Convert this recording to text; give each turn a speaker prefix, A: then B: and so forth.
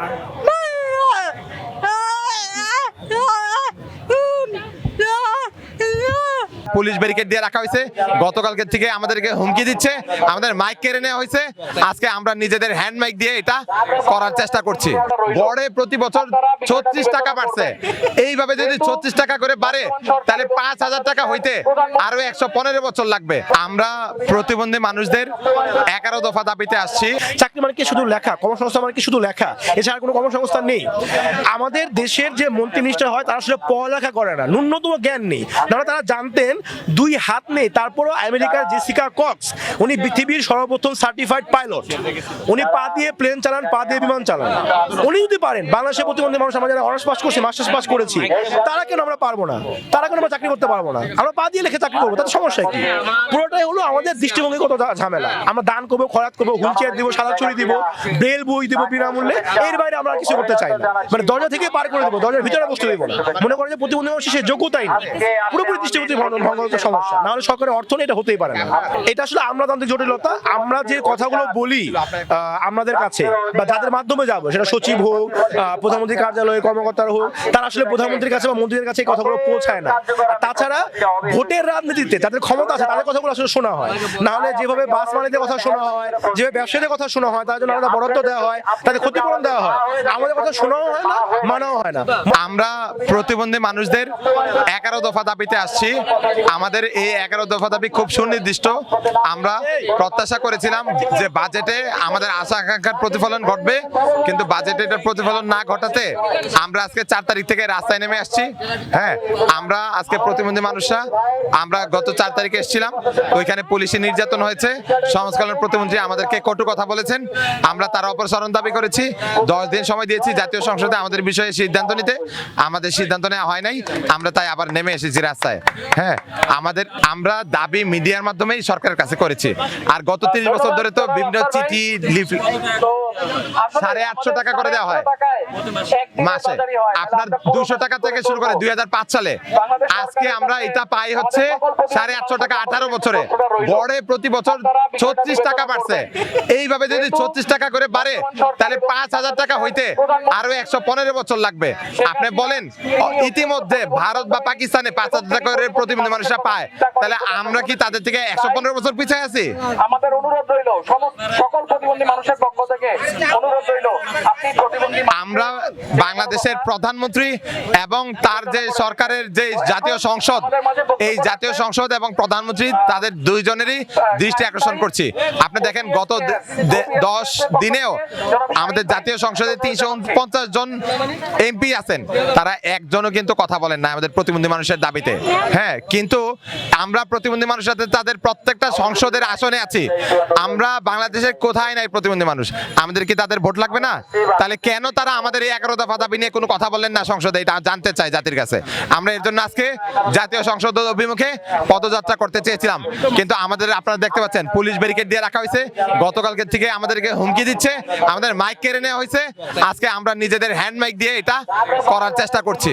A: I'm police barricade দিয়ে রাখা হয়েছে। গতকালকে থেকে আমাদেরকে হুমকি দিচ্ছে, আমাদের মাইক কেড়ে নেওয়া হয়েছে। আজকে আমরা নিজেদের হ্যান্ড মাইক দিয়ে এটা করার চেষ্টা করছি। গড়ে প্রতি বছর ছত্রিশ টাকা বাড়ছে। এইভাবে যদি ছত্রিশ টাকা করে বাড়ে, তাহলে পাঁচ হাজার টাকা হইতে আরও একশো পনেরো বছর লাগবে। আমরা প্রতিবন্ধী মানুষদের এগারো দফা দাবিতে আসছি।
B: চাকরি মানে কি শুধু লেখা, কর্মসংস্থান মানে কি শুধু লেখা? এছাড়া কোনো কর্মসংস্থান নেই। আমাদের দেশের যে মন্ত্রী মিনিস্টার হয়, তারা আসলে পড়ালেখা করে না, ন্যূনতম জ্ঞান নেই। তারা জানতেন দুই হাত নেই, তারপরও আমেরিকার জেসিকা কক্স, উনি পৃথিবীর সর্বপ্রথম সার্টিফাইড পাইলট উনি পা দিয়ে প্লেন চালান, পা দিয়ে বিমান চালান। উনি যদি পারেন, বাংলাদেশের প্রতিবন্ধী মানুষ, আমরা যারা অনার্স পাস করছি মাস্টার্স পাস করেছি, তারা কেন আমরা পারব না? তারা কেন আমরা চাকরি করতে পারব না? আমরা পা দিয়ে লিখে চাকরি করব, তাতে সমস্যা কি? পুরোটাই হলো আমাদের দৃষ্টিভঙ্গিগত ঝা- ঝামেলা। আমরা দান করব, খরাত করব, হুইল চেয়ার দিব, সাদা ছড়ি দিব, ব্রেল বই দিব বিনামূল্যে, এর বাইরে আমরা কিছু করতে চাই না। মানে দরজা থেকে পার করে দেবো, দরজার ভিতরে বসতে দেবো না। মনে করে যে প্রতিবন্ধী মানুষ সে যোগ্যতাই পুরোপুরি দৃষ্টিভঙ্গি ভঙ্গগত সমস্যা। না হলে সরকারের অর্থ নেই এটা হতেই পারে না। এটা আসলে আমলাতান্ত্রিক জটিলতা। আমরা যে কথাগুলো বলি আমাদের কাছে বা যাদের মাধ্যমে যাব, সেটা সচিব হোক প্রধানমন্ত্রী কার্যালয়ে কর্মকর্তারা হোক, তারা আসলে প্রধানমন্ত্রীর কাছে বা মন্ত্রীদের কাছে এই কথাগুলো পৌঁছায় না। তাছাড়া ভোটের রাজনীতিতে যাদের ক্ষমতা আছে, তাদের কথাগুলো আসলে শোনা হয়। না হলে যেভাবে বাস মালিকদের কথা শোনা হয়, যেভাবে ব্যবসায়ীদের কথা শোনা হয় তার জন্য আলাদা বরাদ্দ দেওয়া হয়, তাদের ক্ষতিপূরণ দেওয়া হয়, আমাদের কথা শোনাও হয় না, মানাও হয় না।
A: আমরা প্রতিবন্ধী মানুষদের এগারো দফা দাবিতে আসছি। আমাদের এই এগারো দফা দাবি খুব সুনির্দিষ্ট। আমরা প্রত্যাশা করেছিলাম যে বাজেটে আমাদের আশা আকাঙ্ক্ষার প্রতিফলন ঘটবে, কিন্তু বাজেটে এটার প্রতিফলন না ঘটাতে আমরা আজকে চার তারিখ থেকে রাস্তায় নেমে আসছি। হ্যাঁ আমরা আজকে প্রতিবন্ধী মানুষরা, আমরা গত চার তারিখে এসেছিলাম, ওইখানে পুলিশি নির্যাতন হয়েছে সমাজকল্যাণ প্রতিমন্ত্রী আমাদেরকে কটু কথা বলেছেন, আমরা তার অপসারণ দাবি করেছি, দশ দিন সময় দিয়েছি জাতীয় সংসদে আমাদের বিষয়ে সিদ্ধান্ত নিতে, আমাদের সিদ্ধান্ত নেওয়া হয় নাই, আমরা তাই আবার নেমে এসেছি রাস্তায়। হ্যাঁ আমাদের আমরা দাবি মিডিয়ার মাধ্যমেই সরকারের কাছে করেছি। আর গত তিরিশ বছর ধরে তো বিভিন্ন চিঠি সাড়ে আটশো টাকা করে দেওয়া হয়। মাসে। আপনার দুশো টাকা থেকে শুরু করে দুই সালে। আজকে আমরা এটা পাই হচ্ছে সাড়ে আটশো টাকা আঠারো বছরে। গড়ে প্রতি বছর ছত্রিশ টাকা বাড়ছে। এইভাবে যদি ছত্রিশ টাকা করে বাড়ে তাহলে পাঁচ হাজার টাকা হইতে আরও একশো পনেরো বছর লাগবে। আপনি বলেন ইতিমধ্যে ভারত বা পাকিস্তানে পাঁচ হাজার টাকা করে প্রতিবন্ধী মানুষরা পায়। তাহলে আমরা কি তাদের থেকে একশো পনেরো বছর পিছিয়ে আছি?
C: আমাদের অনুরোধ রইল সকল প্রতিবন্ধী মানুষের পক্ষ থেকে অনুরোধ রইল আপনি প্রতিবন্ধী
A: আমরা বাংলাদেশের প্রধানমন্ত্রী এবং তার যে সরকারের যে জাতীয় সংসদ এই জাতীয় সংসদ এবং প্রধানমন্ত্রী তাদের দুইজনেরই দৃষ্টি আকর্ষণ করছি। আপনি দেখেন গত দশ দিনেও আমাদের জাতীয় সংসদে তিনশো পঞ্চাশ জন এমপি আছেন। তারা একজনও কিন্তু কথা বলেন না আমাদের প্রতিবন্ধী মানুষের দাবিতে। হ্যাঁ কিন্তু আমরা প্রতিবন্ধী মানুষের সাথে তাদের প্রত্যেকটা সংসদের আসনে আছি। আমরা বাংলাদেশের কোথায় নাই প্রতিবন্ধী মানুষ? আমাদের কি তাদের ভোট লাগবে না? তাহলে কেন তারা আমাদের এই এগারো দফা দাবি নিয়ে কোনো কথা বললেন না সংসদে? এটা জানতে চাই জাতির কাছে। আমরা এর জন্য আজকে জাতীয় সংসদ অভিমুখে পদযাত্রা করতে চেয়েছিলাম। কিন্তু আমাদের আপনারা দেখতে পাচ্ছেন, পুলিশ ব্যারিকেড দিয়ে রাখা হয়েছে। গতকালকে থেকে আমাদেরকে হুমকি দিচ্ছে, আমাদের মাইক কেড়ে নেওয়া হয়েছে। আজকে আমরা নিজেদের হ্যান্ড মাইক দিয়ে এটা করার চেষ্টা করছি।